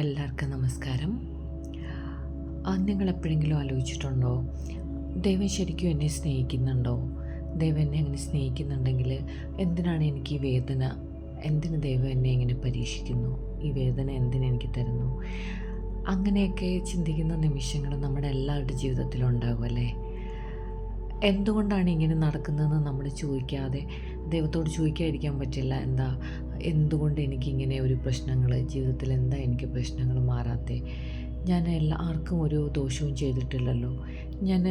എല്ലാവർക്കും നമസ്കാരം. നിങ്ങൾ എപ്പോഴെങ്കിലും ആലോചിച്ചിട്ടുണ്ടോ? ദൈവം ശരിക്കും എന്നെ സ്നേഹിക്കുന്നുണ്ടോ? ദൈവം എന്നെ അങ്ങനെ സ്നേഹിക്കുന്നുണ്ടെങ്കിൽ എന്തിനാണ് എനിക്ക് ഈ വേദന? എന്തിന് ദൈവം എന്നെ ഇങ്ങനെ പരീക്ഷിക്കുന്നു? ഈ വേദന എന്തിനെനിക്ക് തരുന്നു? അങ്ങനെയൊക്കെ ചിന്തിക്കുന്ന നിമിഷങ്ങൾ നമ്മുടെ എല്ലാവരുടെ ജീവിതത്തിലും ഉണ്ടാകും അല്ലേ? എന്തുകൊണ്ടാണ് ഇങ്ങനെ നടക്കുന്നതെന്ന് നമ്മൾ ചോദിക്കാതെ ദൈവത്തോട് ചോദിക്കാതിരിക്കാൻ പറ്റില്ല? എന്താ എന്തുകൊണ്ട് എനിക്കിങ്ങനെ ഒരു പ്രശ്നങ്ങൾ ജീവിതത്തിൽ എന്താ എനിക്ക് പ്രശ്നങ്ങൾ മാറാത്തെ? ഞാൻ എല്ലാ ആർക്കും ഒരു ദോഷവും ചെയ്തിട്ടില്ലല്ലോ. ഞാൻ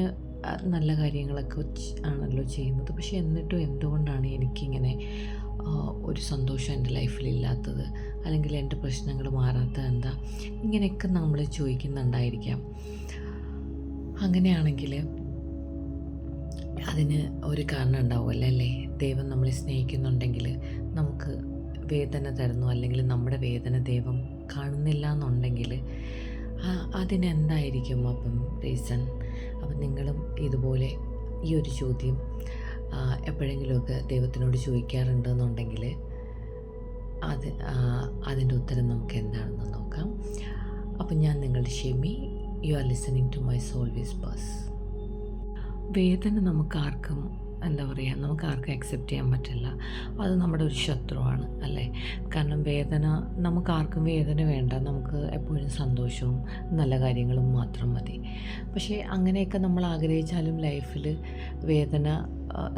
നല്ല കാര്യങ്ങളൊക്കെ ആണല്ലോ ചെയ്യുന്നത്. പക്ഷേ എന്നിട്ടും എന്തുകൊണ്ടാണ് എനിക്കിങ്ങനെ ഒരു സന്തോഷം എന്റെ ലൈഫിലില്ലാത്തത് അല്ലെങ്കിൽ എന്റെ പ്രശ്നങ്ങൾ മാറാത്തത് എന്താ? ഇങ്ങനെയൊക്കെ നമ്മൾ ചോദിക്കുന്നുണ്ടായിരിക്കാം. അങ്ങനെയാണെങ്കിൽ അതിന് ഒരു കാരണം ഉണ്ടാവുമല്ലോ അല്ലേ? ദൈവം നമ്മളെ സ്നേഹിക്കുന്നുണ്ടെങ്കിൽ നമുക്ക് വേദന തരുന്നു അല്ലെങ്കിൽ നമ്മുടെ വേദന ദൈവം കാണുന്നില്ല എന്നുണ്ടെങ്കിൽ അതിനെന്തായിരിക്കും അപ്പം റീസൺ? അപ്പം നിങ്ങളും ഇതുപോലെ ഈ ഒരു ചോദ്യം എപ്പോഴെങ്കിലുമൊക്കെ ദൈവത്തിനോട് ചോദിക്കാറുണ്ടെന്നുണ്ടെങ്കിൽ അത് അതിന്റെ ഉത്തരം നമുക്ക് എന്താണെന്ന് നോക്കാം. അപ്പം ഞാൻ നിങ്ങളുടെ Shemi you are listening to my soul whispers വേദന നമുക്ക് ആർക്കും എന്താ പറയുക നമുക്ക് ആർക്കും അക്സെപ്റ്റ് ചെയ്യാൻ പറ്റില്ല. അത് നമ്മുടെ ഒരു ശത്രുവാണ് അല്ലേ? കാരണം വേദന നമുക്ക് ആർക്കും വേദന വേണ്ട. നമുക്ക് എപ്പോഴും സന്തോഷവും നല്ല കാര്യങ്ങളും മാത്രം മതി. പക്ഷേ അങ്ങനെയൊക്കെ നമ്മൾ ആഗ്രഹിച്ചാലും ലൈഫിൽ വേദന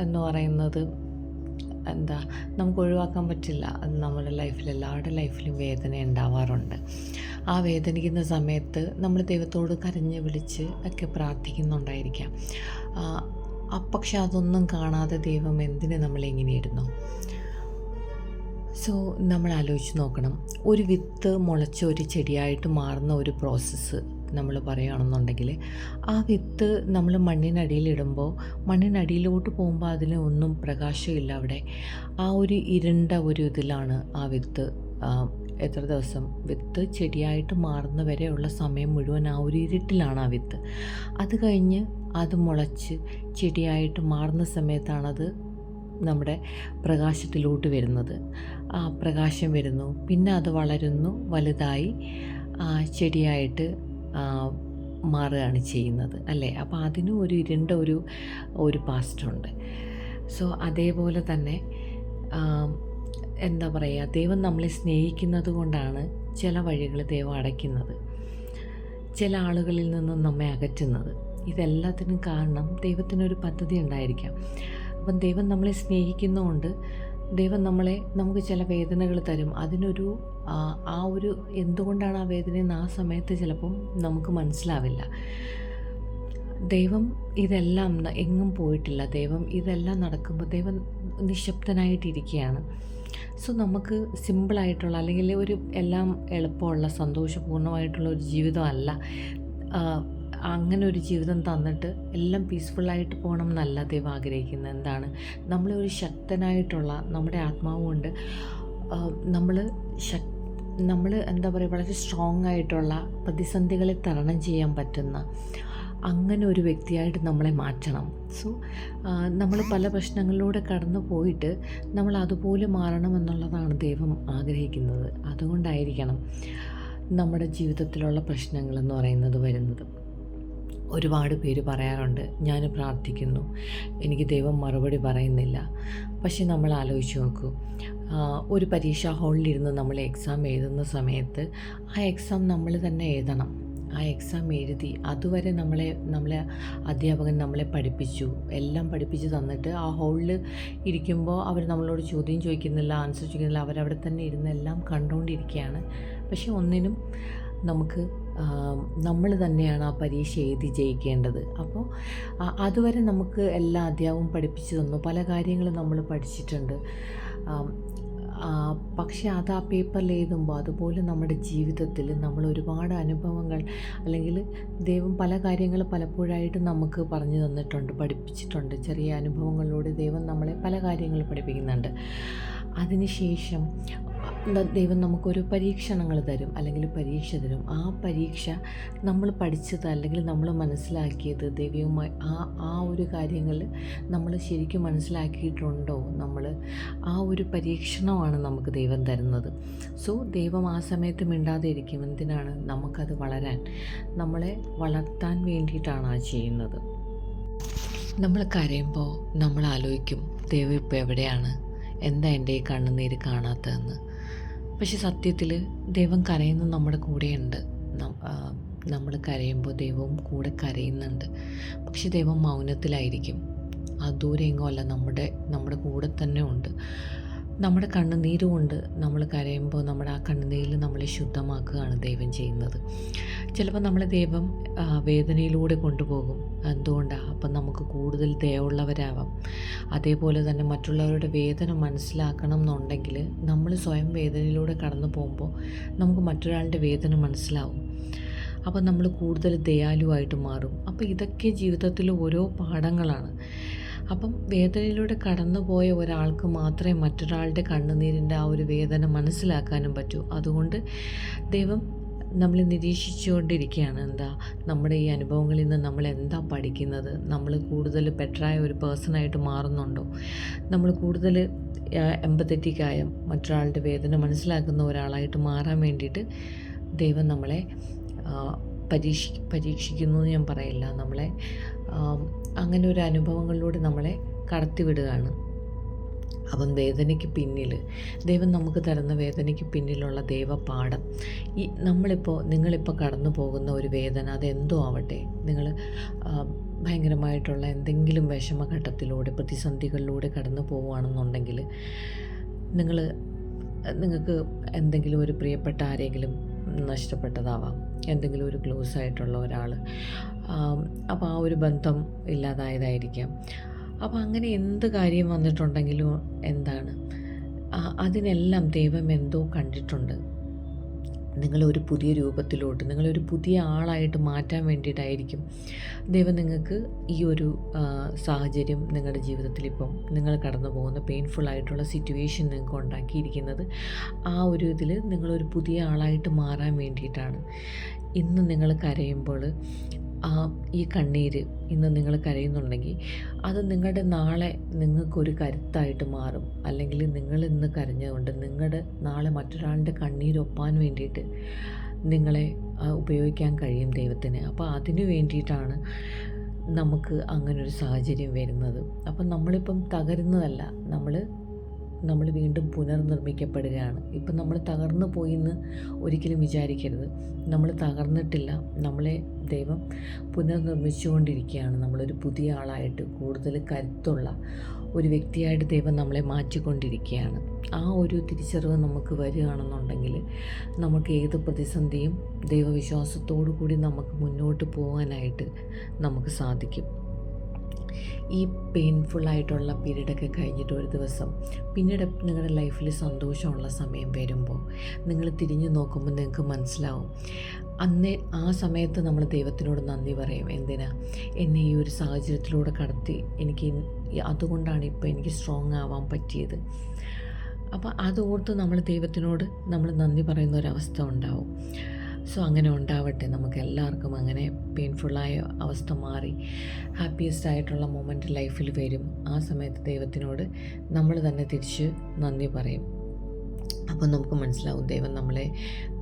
എന്ന് പറയുന്നത് എന്താ നമുക്ക് ഒഴിവാക്കാൻ പറ്റില്ല. അത് നമ്മുടെ ലൈഫിൽ എല്ലാവരുടെ ലൈഫിലും വേദന ഉണ്ടാവാറുണ്ട്. ആ വേദനിക്കുന്ന സമയത്ത് നമ്മൾ ദൈവത്തോട് കരഞ്ഞ് വിളിച്ച് ഒക്കെ പ്രാർത്ഥിക്കുന്നുണ്ടായിരിക്കാം. പക്ഷെ അതൊന്നും കാണാതെ ദൈവം എന്തിന് നമ്മളെ ഇങ്ങനെ ഇടുന്നു? സോ നമ്മൾ ആലോചിച്ച് നോക്കണം. ഒരു വിത്ത് മുളച്ച ഒരു ചെടിയായിട്ട് മാറുന്ന ഒരു പ്രോസസ്സ് നമ്മൾ പറയുകയാണെന്നുണ്ടെങ്കിൽ ആ വിത്ത് നമ്മൾ മണ്ണിനടിയിലിടുമ്പോൾ മണ്ണിനടിയിലോട്ട് പോകുമ്പോൾ അതിന് ഒന്നും പ്രകാശമില്ല അവിടെ. ആ ഒരു ഇരുണ്ട ഒരു ഇതിലാണ് ആ വിത്ത് എത്ര ദിവസം? വിത്ത് ചെടിയായിട്ട് മാറുന്ന വരെയുള്ള സമയം മുഴുവൻ ആ ഒരു ഇരുട്ടിലാണ് ആ വിത്ത്. അത് കഴിഞ്ഞ് അത് മുളച്ച് ചെടിയായിട്ട് മാറുന്ന സമയത്താണത് നമ്മുടെ പ്രകാശത്തിലോട്ട് വരുന്നത്. ആ പ്രകാശം വരുന്നു. പിന്നെ അത് വളരുന്നു വലുതായി ചെടിയായിട്ട് മാറുകയാണ് ചെയ്യുന്നത് അല്ലേ? അപ്പോൾ അതിനും ഒരു ഇരുണ്ട ഒരു ഒരു പാസ്റ്റുണ്ട് സോ അതേപോലെ തന്നെ എന്താ പറയുക ദൈവം നമ്മളെ സ്നേഹിക്കുന്നത് കൊണ്ടാണ് ചില വഴികൾ ദൈവം അടയ്ക്കുന്നത്. ചില ആളുകളിൽ നിന്നും നമ്മെ അകറ്റുന്നത്. ഇതെല്ലാത്തിനും കാരണം ദൈവത്തിനൊരു പദ്ധതി ഉണ്ടായിരിക്കാം. അപ്പം ദൈവം നമ്മളെ സ്നേഹിക്കുന്നതുകൊണ്ട് ദൈവം നമ്മളെ നമുക്ക് ചില വേദനകൾ തരും. അതിനൊരു ആ, ഒരു എന്തുകൊണ്ടാണ് ആ വേദനയെന്ന് ആ സമയത്ത് ചിലപ്പം നമുക്ക് മനസ്സിലാവില്ല. ദൈവം ഇതെല്ലാം എങ്ങും പോയിട്ടില്ല. ദൈവം ഇതെല്ലാം നടക്കുമ്പോൾ ദൈവം നിശബ്ദനായിട്ടിരിക്കുകയാണ്. സോ നമുക്ക് സിമ്പിളായിട്ടുള്ള അല്ലെങ്കിൽ ഒരു എല്ലാം എളുപ്പമുള്ള സന്തോഷപൂർണമായിട്ടുള്ള ഒരു ജീവിതമല്ല അങ്ങനെ ഒരു ജീവിതം തന്നിട്ട് എല്ലാം പീസ്ഫുള്ളായിട്ട് പോകണം എന്നല്ല ദൈവം ആഗ്രഹിക്കുന്നത്. എന്താണ്? നമ്മളെ ഒരു ശക്തനായിട്ടുള്ള നമ്മുടെ ആത്മാവ് കൊണ്ട് നമ്മൾ ശക് നമ്മൾ എന്താ പറയുക വളരെ സ്ട്രോങ് ആയിട്ടുള്ള പ്രതിസന്ധികളെ തരണം ചെയ്യാൻ പറ്റുന്ന അങ്ങനെ ഒരു വ്യക്തിയായിട്ട് നമ്മളെ മാറ്റണം. സോ നമ്മൾ പല പ്രശ്നങ്ങളിലൂടെ കടന്നു പോയിട്ട് നമ്മൾ അതുപോലെ മാറണമെന്നുള്ളതാണ് ദൈവം ആഗ്രഹിക്കുന്നത്. അതുകൊണ്ടായിരിക്കണം നമ്മുടെ ജീവിതത്തിലുള്ള പ്രശ്നങ്ങളെന്ന് പറയുന്നത് വരുന്നത്. ഒരുപാട് പേര് പറയാറുണ്ട് ഞാൻ പ്രാർത്ഥിക്കുന്നു. എനിക്ക് ദൈവം മറുപടി പറയുന്നില്ല. പക്ഷെ നമ്മൾ ആലോചിച്ച് നോക്കൂ ഒരു പരീക്ഷാ ഹാളിലിരുന്ന് നമ്മൾ എക്സാം എഴുതുന്ന സമയത്ത് ആ എക്സാം നമ്മൾ തന്നെ എഴുതണം. ആ എക്സാം എഴുതി അതുവരെ നമ്മളെ നമ്മളെ അധ്യാപകൻ നമ്മളെ പഠിപ്പിച്ചു. എല്ലാം പഠിപ്പിച്ച് തന്നിട്ട് ആ ഹോളിൽ ഇരിക്കുമ്പോൾ അവർ നമ്മളോട് ചോദ്യം ചോദിക്കുന്നില്ല ആൻസർ ചോദിക്കുന്നില്ല. അവരവിടെ തന്നെ ഇരുന്ന് എല്ലാം കണ്ടുകൊണ്ടിരിക്കുകയാണ് പക്ഷെ ഒന്നിനും നമുക്ക് നമ്മൾ തന്നെയാണ് ആ പരീക്ഷ എഴുതി ജയിക്കേണ്ടത്. അപ്പോൾ അതുവരെ നമുക്ക് എല്ലാ അധ്യാപകവും പഠിപ്പിച്ചു തന്നു. പല കാര്യങ്ങളും നമ്മൾ പഠിച്ചിട്ടുണ്ട്. പക്ഷേ അത് ആ പേപ്പറിൽ എഴുതുമ്പോൾ അതുപോലെ നമ്മുടെ ജീവിതത്തിൽ നമ്മൾ ഒരുപാട് അനുഭവങ്ങൾ അല്ലെങ്കിൽ ദൈവം പല കാര്യങ്ങൾ പലപ്പോഴായിട്ട് നമുക്ക് പറഞ്ഞു തന്നിട്ടുണ്ട് പഠിപ്പിച്ചിട്ടുണ്ട്. ചെറിയ അനുഭവങ്ങളിലൂടെ ദൈവം നമ്മളെ പല കാര്യങ്ങൾ പഠിപ്പിക്കുന്നുണ്ട്. അതിനുശേഷം ദൈവം നമുക്കൊരു പരീക്ഷണങ്ങൾ തരും അല്ലെങ്കിൽ പരീക്ഷ തരും. ആ പരീക്ഷ നമ്മൾ പഠിച്ചത് അല്ലെങ്കിൽ നമ്മൾ മനസ്സിലാക്കിയത് ദൈവവുമായി ആ ആ ഒരു കാര്യങ്ങൾ നമ്മൾ ശരിക്കും മനസ്സിലാക്കിയിട്ടുണ്ടോ? നമ്മൾ ആ ഒരു പരീക്ഷണമാണ് നമുക്ക് ദൈവം തരുന്നത്. സോ ദൈവം ആ സമയത്ത് മിണ്ടാതെ ഇരിക്കും എന്തിനാണ്? നമുക്കത് വളരാൻ നമ്മളെ വളർത്താൻ വേണ്ടിയിട്ടാണ് ആ ചെയ്യുന്നത്. നമ്മൾ കരയുമ്പോൾ നമ്മൾ ആലോചിക്കും ദൈവം ഇപ്പോൾ എവിടെയാണ്? എന്താ എന്റെ ഈ കണ്ണുനീര് കാണാത്തതെന്ന്. പക്ഷെ സത്യത്തിൽ ദൈവം കരയുന്നത് നമ്മുടെ കൂടെയുണ്ട്. നമ്മൾ കരയുമ്പോൾ ദൈവവും കൂടെ കരയുന്നുണ്ട്. പക്ഷെ ദൈവം മൗനത്തിലായിരിക്കും. ആ ദൂരെ എങ്ങോ അല്ല നമ്മുടെ നമ്മുടെ കൂടെ തന്നെ ഉണ്ട്. നമ്മുടെ കണ്ണുനീര് കൊണ്ട് നമ്മൾ കരയുമ്പോൾ നമ്മുടെ ആ കണ്ണുനീരിൽ നമ്മളെ ശുദ്ധമാക്കുകയാണ് ദൈവം ചെയ്യുന്നത്. ചിലപ്പോൾ നമ്മളെ ദൈവം വേദനയിലൂടെ കൊണ്ടുപോകും. എന്തുകൊണ്ടാണ് അപ്പം നമുക്ക് കൂടുതൽ ദയവുള്ളവരാവാം. അതേപോലെ തന്നെ മറ്റുള്ളവരുടെ വേദന മനസ്സിലാക്കണം എന്നുണ്ടെങ്കിൽ നമ്മൾ സ്വയം വേദനയിലൂടെ കടന്നു പോകുമ്പോൾ നമുക്ക് മറ്റൊരാളുടെ വേദന മനസ്സിലാവും. അപ്പോൾ നമ്മൾ കൂടുതൽ ദയാലുവായിട്ട് മാറും. അപ്പോൾ ഇതൊക്കെ ജീവിതത്തിൽ ഓരോ പാഠങ്ങളാണ്. അപ്പം വേദനയിലൂടെ കടന്നു പോയ ഒരാൾക്ക് മാത്രമേ മറ്റൊരാളുടെ കണ്ണുനീരിന്റെ ആ ഒരു വേദന മനസ്സിലാക്കാനും പറ്റൂ. അതുകൊണ്ട് ദൈവം നമ്മൾ നിരീക്ഷിച്ചുകൊണ്ടിരിക്കുകയാണ്. എന്താ? നമ്മുടെ ഈ അനുഭവങ്ങളിൽ നിന്ന് നമ്മൾ എന്താ പഠിക്കുന്നത്? നമ്മൾ കൂടുതൽ ബെറ്ററായ ഒരു പേഴ്സണായിട്ട് മാറുന്നുണ്ടോ? നമ്മൾ കൂടുതൽ എമ്പത്തറ്റിക്കായ മറ്റൊരാളുടെ വേദന മനസ്സിലാക്കുന്ന ഒരാളായിട്ട് മാറാൻ വേണ്ടിയിട്ട് ദൈവം നമ്മളെ പരീക്ഷി പരീക്ഷ പരീക്ഷിക്കുന്നു എന്ന് ഞാൻ പറയില്ല. നമ്മളെ അങ്ങനെ ഒരു അനുഭവങ്ങളിലൂടെ നമ്മളെ കടത്തിവിടുകയാണ്. അപ്പം വേദനയ്ക്ക് പിന്നിൽ ദൈവം നമുക്ക് തരുന്ന വേദനയ്ക്ക് പിന്നിലുള്ള ദൈവപാഠം. ഈ നമ്മളിപ്പോൾ നിങ്ങളിപ്പോൾ കടന്നു പോകുന്ന ഒരു വേദന അതെന്തോ ആവട്ടെ. നിങ്ങൾ ഭയങ്കരമായിട്ടുള്ള എന്തെങ്കിലും വിഷമഘട്ടത്തിലൂടെ പ്രതിസന്ധികളിലൂടെ കടന്നു പോവുകയാണെന്നുണ്ടെങ്കിൽ നിങ്ങൾ നിങ്ങൾക്ക് എന്തെങ്കിലും ഒരു പ്രിയപ്പെട്ട ആരെങ്കിലും നഷ്ടപ്പെട്ടതാവാം. എന്തെങ്കിലും ഒരു ക്ലോസ് ആയിട്ടുള്ള ഒരാൾ അപ്പോൾ ആ ഒരു ബന്ധം ഇല്ലാതായതായിരിക്കാം. അപ്പോൾ അങ്ങനെ എന്ത് കാര്യം വന്നിട്ടുണ്ടെങ്കിലും എന്താണ്? അതിനെല്ലാം ദൈവം എന്തോ കണ്ടിട്ടുണ്ട്. നിങ്ങളൊരു പുതിയ രൂപത്തിലോട്ട് നിങ്ങളൊരു പുതിയ ആളായിട്ട് മാറ്റാൻ വേണ്ടിയിട്ടായിരിക്കും ദൈവം നിങ്ങൾക്ക് ഈ ഒരു സാഹചര്യം നിങ്ങളുടെ ജീവിതത്തിൽ ഇപ്പം നിങ്ങൾ കടന്നു പോകുന്ന പെയിൻഫുൾ ആയിട്ടുള്ള സിറ്റുവേഷൻ നിങ്ങൾക്ക് ഉണ്ടാക്കിയിരിക്കുന്നത്. ആ ഒരു ഇതിൽ നിങ്ങളൊരു പുതിയ ആളായിട്ട് മാറാൻ വേണ്ടിയിട്ടാണ്. ഇന്ന് നിങ്ങൾ കരയുമ്പോൾ ഈ കണ്ണീര് ഇന്ന് നിങ്ങൾ കരയുന്നുണ്ടെങ്കിൽ അത് നിങ്ങളുടെ നാളെ നിങ്ങൾക്കൊരു കരുത്തായിട്ട് മാറും. അല്ലെങ്കിൽ നിങ്ങൾ ഇന്ന് കരഞ്ഞതുകൊണ്ട് നിങ്ങളുടെ നാളെ മറ്റൊരാളുടെ കണ്ണീരൊപ്പാൻ വേണ്ടിയിട്ട് നിങ്ങളെ ഉപയോഗിക്കാൻ കഴിയും ദൈവത്തിന്. അപ്പോൾ അതിനു വേണ്ടിയിട്ടാണ് നമുക്ക് അങ്ങനൊരു സാഹചര്യം വരുന്നത്. അപ്പം നമ്മളിപ്പം തകരുന്നതല്ല. നമ്മൾ നമ്മൾ വീണ്ടും പുനർനിർമ്മിക്കപ്പെടുകയാണ്. ഇപ്പം നമ്മൾ തകർന്നു പോയി എന്ന് ഒരിക്കലും വിചാരിക്കരുത്. നമ്മൾ തകർന്നിട്ടില്ല. നമ്മളെ ദൈവം പുനർനിർമ്മിച്ചുകൊണ്ടിരിക്കുകയാണ്. നമ്മളൊരു പുതിയ ആളായിട്ട് കൂടുതൽ കരുത്തുള്ള ഒരു വ്യക്തിയായിട്ട് ദൈവം നമ്മളെ മാറ്റിക്കൊണ്ടിരിക്കുകയാണ്. ആ ഒരു തിരിച്ചറിവ് നമുക്ക് വരികയാണെന്നുണ്ടെങ്കിൽ നമുക്ക് ഏത് പ്രതിസന്ധിയും ദൈവവിശ്വാസത്തോടു കൂടി നമുക്ക് മുന്നോട്ട് പോകാനായിട്ട് നമുക്ക് സാധിക്കും. ഈ പെയിൻഫുൾ ആയിട്ടുള്ള പീരീഡൊക്കെ കഴിഞ്ഞിട്ട് ഒരു ദിവസം പിന്നീട് നിങ്ങളുടെ ലൈഫിൽ സന്തോഷമുള്ള സമയം വരുമ്പോൾ നിങ്ങൾ തിരിഞ്ഞു നോക്കുമ്പോൾ നിങ്ങൾക്ക് മനസ്സിലാവും. അന്ന് ആ സമയത്ത് നമ്മൾ ദൈവത്തിനോട് നന്ദി പറയും. എന്തിനാ? എന്നെ ഈ ഒരു സാഹചര്യത്തിലൂടെ കടത്തി എനിക്ക് അതുകൊണ്ടാണ് ഇപ്പോൾ എനിക്ക് സ്ട്രോങ് ആവാൻ പറ്റിയത്. അപ്പോൾ അതോർത്ത് നമ്മൾ ദൈവത്തിനോട് നമ്മൾ നന്ദി പറയുന്ന ഒരവസ്ഥ ഉണ്ടാവും. സോ അങ്ങനെ ഉണ്ടാവട്ടെ. നമുക്ക് എല്ലാവർക്കും അങ്ങനെ പെയിൻഫുള്ളായ അവസ്ഥ മാറി. ഹാപ്പിയസ്റ്റ് ആയിട്ടുള്ള മൊമെന്റ് ലൈഫിൽ വരും. ആ സമയത്ത് ദൈവത്തിനോട് നമ്മൾ തന്നെ തിരിച്ച് നന്ദി പറയും. അപ്പോൾ നമുക്ക് മനസ്സിലാവും ദൈവം നമ്മളെ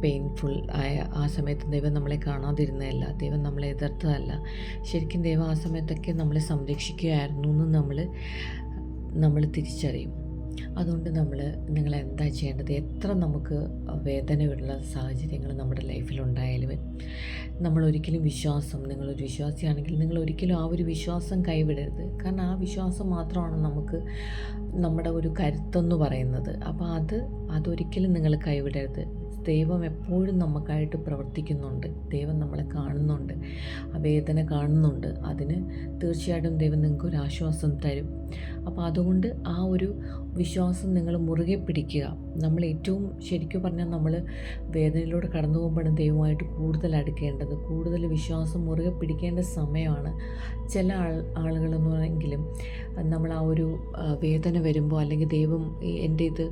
പെയിൻഫുൾ ആയ ആ സമയത്ത് ദൈവം നമ്മളെ കാണാതിരുന്നതല്ല. ദൈവം നമ്മളെ എതിർത്തതല്ല. ശരിക്കും ദൈവം ആ സമയത്തൊക്കെ നമ്മളെ സംരക്ഷിക്കുകയായിരുന്നു എന്ന് നമ്മൾ നമ്മൾ തിരിച്ചറിയും. അതുകൊണ്ട് നമ്മൾ നിങ്ങൾ എന്താ ചെയ്യേണ്ടത്? എത്ര നമുക്ക് വേദനയുള്ള സാഹചര്യങ്ങൾ നമ്മുടെ ലൈഫിലുണ്ടായാലും നമ്മൾ ഒരിക്കലും വിശ്വാസം നിങ്ങളൊരു വിശ്വാസിയാണെങ്കിൽ നിങ്ങൾ ഒരിക്കലും ആ ഒരു വിശ്വാസം കൈവിടരുത്. കാരണം ആ വിശ്വാസം മാത്രമാണ് നമുക്ക് നമ്മുടെ ഒരു കരുത്തെന്ന് പറയുന്നത്. അപ്പോൾ അത് അതൊരിക്കലും നിങ്ങൾ കൈവിടരുത്. ദൈവം എപ്പോഴും നമുക്കായിട്ട് പ്രവർത്തിക്കുന്നുണ്ട്. ദൈവം നമ്മളെ കാണുന്നുണ്ട്. ആ വേദന കാണുന്നുണ്ട്. അതിന് തീർച്ചയായിട്ടും ദൈവം നിങ്ങൾക്ക് ഒരു ആശ്വാസം തരും. അപ്പോൾ അതുകൊണ്ട് ആ ഒരു വിശ്വാസം നിങ്ങൾ മുറുകെ പിടിക്കുക. നമ്മൾ ഏറ്റവും ശരിക്കും പറഞ്ഞാൽ നമ്മൾ വേദനയിലൂടെ കടന്നു പോകുമ്പോഴാണ് ദൈവമായിട്ട് കൂടുതൽ അടുക്കേണ്ടത്. കൂടുതൽ വിശ്വാസം മുറുകെ പിടിക്കേണ്ട സമയമാണ്. ചില ആൾ ആളുകളെന്ന് പറഞ്ഞെങ്കിലും നമ്മൾ ആ ഒരു വേദന വരുമ്പോൾ അല്ലെങ്കിൽ ദൈവം എന്റെ ഇത്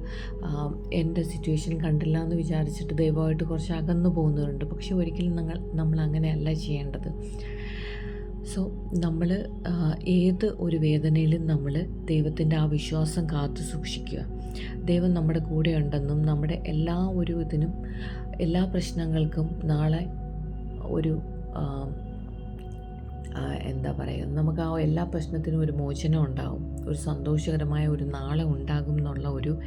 എന്റെ സിറ്റുവേഷൻ കണ്ടില്ല എന്ന് വിചാരിച്ചിട്ട് ദൈവമായിട്ട് കുറച്ച് അകന്നു പോകുന്നവരുണ്ട്. പക്ഷെ ഒരിക്കലും നിങ്ങൾ നമ്മൾ അങ്ങനെയല്ല ചെയ്യേണ്ടത്. സോ നമ്മൾ ഏത് ഒരു വേദനയിലും നമ്മൾ ദൈവത്തിന്റെ ആ വിശ്വാസം കാത്തു സൂക്ഷിക്കുക. ദൈവം നമ്മുടെ കൂടെ ഉണ്ടെന്നും നമ്മുടെ എല്ലാ ഒരു ഇതിനും എല്ലാ പ്രശ്നങ്ങൾക്കും നാളെ ഒരു എന്താ പറയുക നമുക്ക് ആ എല്ലാ പ്രശ്നത്തിനും ഒരു മോചനം ഉണ്ടാകും ഒരു സന്തോഷകരമായ ഒരു നാളെ ഉണ്ടാകും എന്നുള്ള ഒരു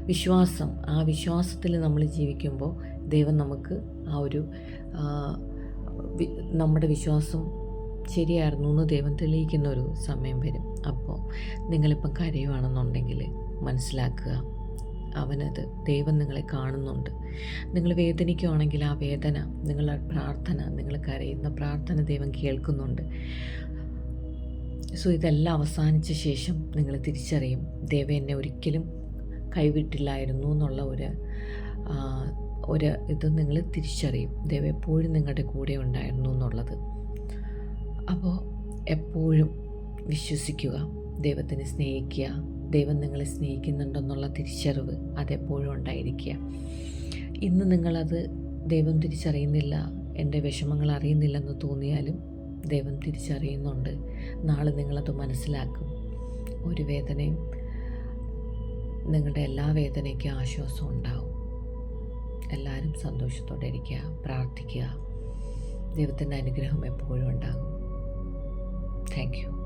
വിശ്വാസം. ആ വിശ്വാസത്തിൽ നമ്മൾ ജീവിക്കുമ്പോൾ ദൈവം നമുക്ക് ആ ഒരു നമ്മുടെ വിശ്വാസം ശരിയായിരുന്നു എന്ന് ദൈവം തെളിയിക്കുന്ന ഒരു സമയം വരും. അപ്പോൾ നിങ്ങളിപ്പം കരയുവാണെന്നുണ്ടെങ്കിൽ മനസ്സിലാക്കുക. അവനത് ദൈവം നിങ്ങളെ കാണുന്നുണ്ട്. നിങ്ങൾ വേദനിക്കുകയാണെങ്കിൽ ആ വേദന നിങ്ങളുടെ പ്രാർത്ഥന നിങ്ങൾ കരയുന്ന പ്രാർത്ഥന ദൈവം കേൾക്കുന്നുണ്ട്. സോ ഇതെല്ലാം അവസാനിച്ച ശേഷം നിങ്ങൾ തിരിച്ചറിയും. ദൈവം എന്നെ ഒരിക്കലും കൈവിട്ടില്ലായിരുന്നു എന്നുള്ള ഒരു ഒരു ഇത് നിങ്ങൾ തിരിച്ചറിയും. ദൈവം എപ്പോഴും നിങ്ങളുടെ കൂടെ ഉണ്ടായിരുന്നു എന്നുള്ളത്. അപ്പോൾ എപ്പോഴും വിശ്വസിക്കുക ദൈവത്തിനെ സ്നേഹിക്കുക ദൈവം നിങ്ങളെ സ്നേഹിക്കുന്നുണ്ടെന്നുള്ള തിരിച്ചറിവ് അതെപ്പോഴും ഉണ്ടായിരിക്കുക. ഇന്ന് നിങ്ങളത് ദൈവം തിരിച്ചറിയുന്നില്ല എന്റെ വിഷമങ്ങൾ അറിയുന്നില്ലെന്ന് തോന്നിയാലും ദൈവം തിരിച്ചറിയുന്നുണ്ട്. നാളെ നിങ്ങളത് മനസ്സിലാക്കും. ഒരു വേദനയും നിങ്ങളുടെ എല്ലാ വേദനയ്ക്കും ആശ്വാസം ഉണ്ടാവും. എല്ലാവരും സന്തോഷത്തോടെ ഇരിക്കുക പ്രാർത്ഥിക്കുക. ദൈവത്തിന്റെ അനുഗ്രഹം എപ്പോഴും ഉണ്ടാകും. Thank you